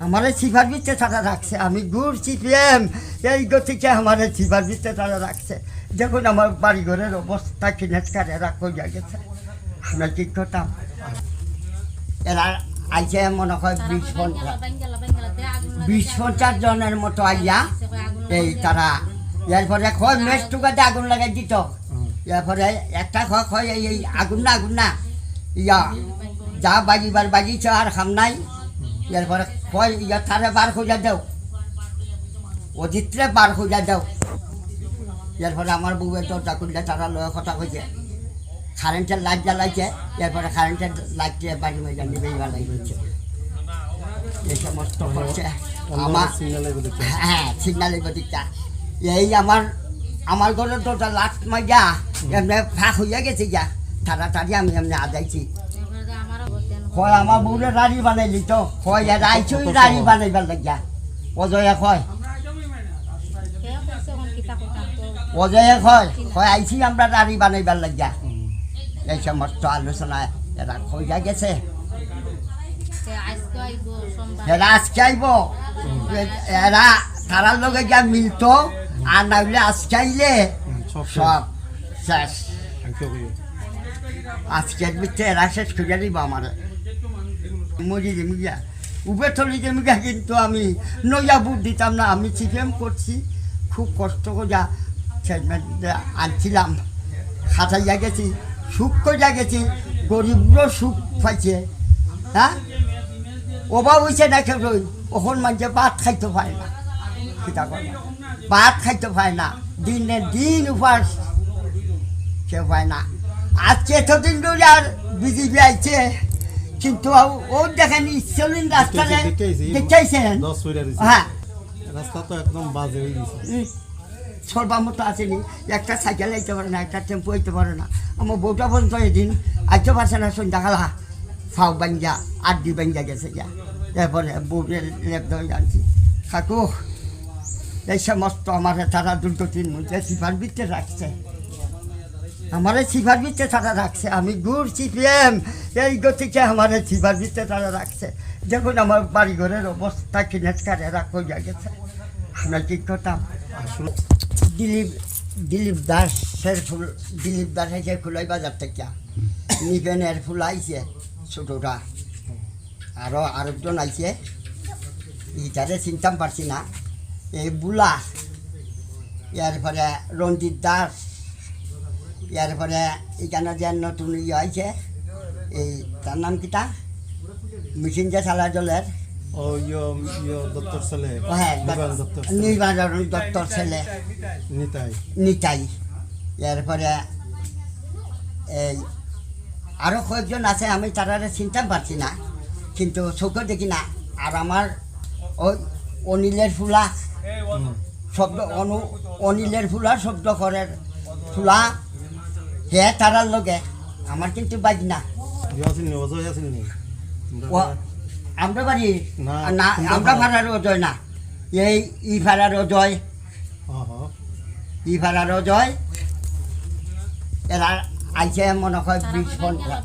আমার সিফার ভিতরে তারা রাখছে, আমি গুড় সিপিএম। এই গতিকে আমার সিফার ভিতরে তারা রাখছে। দেখুন আমার বাড়ি ঘরের অবস্থা কিনেসকার এরা কইয়া গেছে। আমরা কি করতাম? এরা আইছে মনে হয় বিশ পঞ্চাশ বিশ পঞ্চাশ জনের মতো আইয়া এই তারা, এরপরে খয় মেস টুকাতে আগুন লাগাই দিত। এরপরে একটা কয় এই এই আগুন না আগুন না। ইয়া, যা বাজিবার বাজিছ আর খাম নাই। এরপরে কয় ইয়া তারে বার খুঁজা দেও। অজিত্রে বার খুঁজা দেও। এরপরে আমার বউয়ের দরজা খুললে তারা লয় কথা কইছে। কারেন্টের লাইট জ্বালাইছে এরপরে কারেন্টের লাইট বাড়ি মেজা নিবেই বালাই হচ্ছে এই সমস্ত করছে আমার হ্যাঁ সিগনালের গতিটা। এই আমার আমার ঘরের দরজা লাট মাইয়া এমনি ফাঁক হইয়া গেছে যা তাড়াতাড়ি আমি এমনি আদাইছি কয় আমার বউরে রাড়ি বানাইলি তো? কয় এর আইছই রাড়ি বানাইবার লাগিয়া। অজয়া কয় অজয়া কয় কয় আইছি আমরা রাড়ি বানাইবার লাগিয়া। এই সমস্ত আলোচনা এরা কইয়া গেছে। এরা আজকে আইব। এরা তারার লগে যা মিলতো আর না হইলে আজকে আইলে সব শেষ। আজকের ভিতরে এরা শেষ করে দিব আমার। মরি দিম গিয়া। উবে থলি দিম কিন্তু আমি নইয়া বুট দিতাম না, আমি সিপিএম করছি। খুব কষ্ট করে আনছিলাম। খাটাইয়া গেছি, সুখ কইয়া গেছি, গরিবরও সুখ পাইছে। হ্যাঁ? অভাব হয়েছে না কেউ ওখন মানুষে ভাত খাইতে পারে না। কিতা করে ভাত খাইতে পারে না, দিনে দিন উপাস কেউ পায় না। আজকে এতদিন ধরে আর বিজেপি আইছে। কিন্তু ও দেখেন ইসলিন রাস্তাতে দেখেছি, দেখেছি। দেখাইছেন দশ ফুটের হইছে। হ্যাঁ। রাস্তা তো একদম বাজে হয়ে গেছে। সর্বার মতো আসেনি। একটা সাইকেল আইতে পারে না একটা টেম্পো আইতে পারে না। আমার বউটা পর্যন্ত এদিন আইতে পারছে না সন্ধ্যাকালা ফাও বাঞ্জা আড্ডি বাঞ্জা গেছে গিয়া। এরপরে বউয়ের লেপ ধরে আনছি। কাকু এই সমস্ত আমার তারা দুর্গতির মধ্যে সিফার ভিতরে রাখছে। আমার সিফার ভিতরে তারা রাখছে। আমি গুড় সিপিএম। এই গতিকে আমার সিফার ভিতরে তারা রাখছে। দেখুন আমার বাড়িঘরের অবস্থা কিনেসকার এরা কইয়া গেছে। আমরা কি করতাম? আসলে দিলীপ দিলীপ দাসের ফুল দিলীপ দাস এসে ফুলাই বাজার থেকে নিবেনের ফুল আইছে ছোটোটা। আরও আরেকজন আইছে। ইটারে চিনতাম পারছি না। এই বুলা। এরপরে রঞ্জিত দাস। এরপরে এখানে যে নতুন ইয়ে আইছে এই তার নাম কিটা মেশিন যে চালা জলের। ও ইয় ইয় দত্তর ছেলে। হ্যাঁ নির্বাচন দত্তর ছেলে। নিতাই। নিতাই। এরপরে এই আরও কয়েকজন আছে আমি তারা চিনতে পারছি না। কিন্তু চোখে দেখি না। আর আমার ওই অনিলের ফুলা শব্দ অনু অনিলের ফুলা শব্দ করে ফুলা হে তারার লগে আমার কিন্তু বাজ না। আমরা বাড়ি না, আমরা ভাড়ার অজয় না। এই ই ভাড়ার অজয়। ই ভাড়ার অজয়। এরা আইছে মনে হয় বিশ পঞ্চাশ